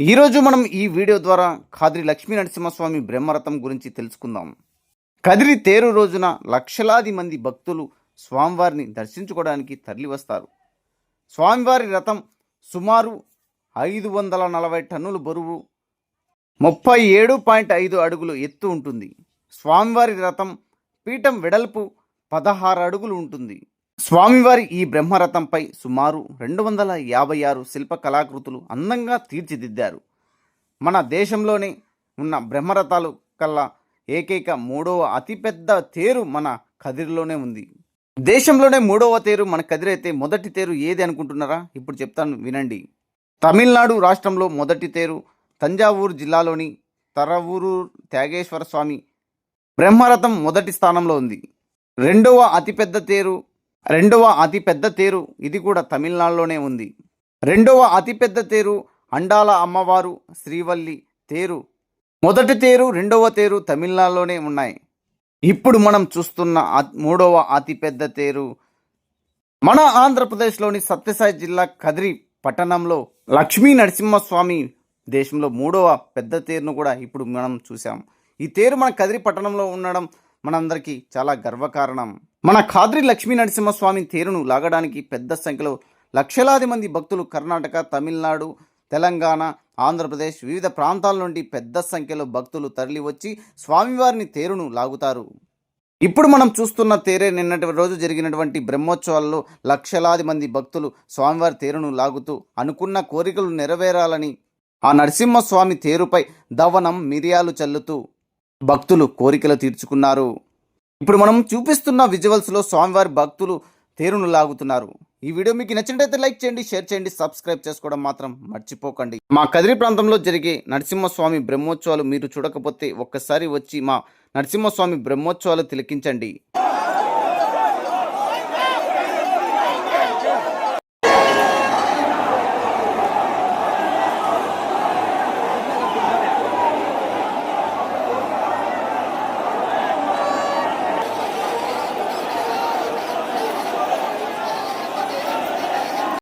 ఈరోజు మనం ఈ వీడియో ద్వారా ఖాద్రి లక్ష్మీ నరసింహస్వామి బ్రహ్మరథం గురించి తెలుసుకుందాం. కదిరి తేరు రోజున లక్షలాది మంది భక్తులు స్వామివారిని దర్శించుకోవడానికి తరలివస్తారు. స్వామివారి రథం సుమారు ఐదు వందల నలభై టన్నుల బరువు ముప్పై ఏడు పాయింట్ ఐదు అడుగులు ఎత్తు ఉంటుంది. స్వామివారి రథం పీఠం వెడల్పు పదహారు అడుగులు ఉంటుంది. స్వామివారి ఈ బ్రహ్మరథంపై సుమారు రెండు వందల యాభై ఆరు శిల్ప కళాకృతులు అందంగా తీర్చిదిద్దారు. మన దేశంలోనే ఉన్న బ్రహ్మరథాలు కల్లా ఏకైక మూడవ అతిపెద్ద తేరు మన కదిరిలోనే ఉంది. దేశంలోనే మూడవ తేరు మన కదిరైతే మొదటి తేరు ఏది అనుకుంటున్నారా? ఇప్పుడు చెప్తాను వినండి. తమిళనాడు రాష్ట్రంలో మొదటి తేరు తంజావూరు జిల్లాలోని తరవూరు త్యాగేశ్వర స్వామి బ్రహ్మరథం మొదటి స్థానంలో ఉంది. రెండవ అతిపెద్ద తేరు రెండవ అతిపెద్ద తేరు ఇది కూడా తమిళనాడులోనే ఉంది. రెండవ అతిపెద్ద తేరు అండాల అమ్మవారు శ్రీవల్లి తేరు. మొదటి తేరు రెండవ తేరు తమిళనాడులోనే ఉన్నాయి. ఇప్పుడు మనం చూస్తున్న మూడవ అతిపెద్ద తేరు మన ఆంధ్రప్రదేశ్లోని సత్యసాయి జిల్లా కదిరి పట్టణంలో లక్ష్మీ నరసింహస్వామి దేశంలో మూడవ పెద్ద తేరును కూడా ఇప్పుడు మనం చూసాం ఈ తేరు మన కదిరి పట్టణంలో ఉండడం మనందరికీ చాలా గర్వకారణం. మన ఖాద్రి లక్ష్మీ నరసింహస్వామి తేరును లాగడానికి పెద్ద సంఖ్యలో లక్షలాది మంది భక్తులు కర్ణాటక తమిళనాడు తెలంగాణ ఆంధ్రప్రదేశ్ వివిధ ప్రాంతాల నుండి పెద్ద సంఖ్యలో భక్తులు తరలివచ్చి స్వామివారిని తేరును లాగుతారు. ఇప్పుడు మనం చూస్తున్న తేరే నిన్నటి రోజు జరిగినటువంటి బ్రహ్మోత్సవాల్లో లక్షలాది మంది భక్తులు స్వామివారి తేరును లాగుతూ అనుకున్న కోరికలు నెరవేరాలని ఆ నరసింహస్వామి తేరుపై దవనం మిరియాలు చల్లుతూ భక్తులు కోరికలు తీర్చుకున్నారు. ఇప్పుడు మనం చూపిస్తున్న విజువల్స్లో స్వామివారి భక్తులు తేరును లాగుతున్నారు. ఈ వీడియో మీకు నచ్చినట్లయితే లైక్ చేయండి షేర్ చేయండి సబ్స్క్రైబ్ చేసుకోవడం మాత్రం మర్చిపోకండి. మా కదిరి ప్రాంతంలో జరిగే నరసింహస్వామి బ్రహ్మోత్సవాలు మీరు చూడకపోతే ఒక్కసారి వచ్చి మా నరసింహస్వామి బ్రహ్మోత్సవాలు తిలకించండి.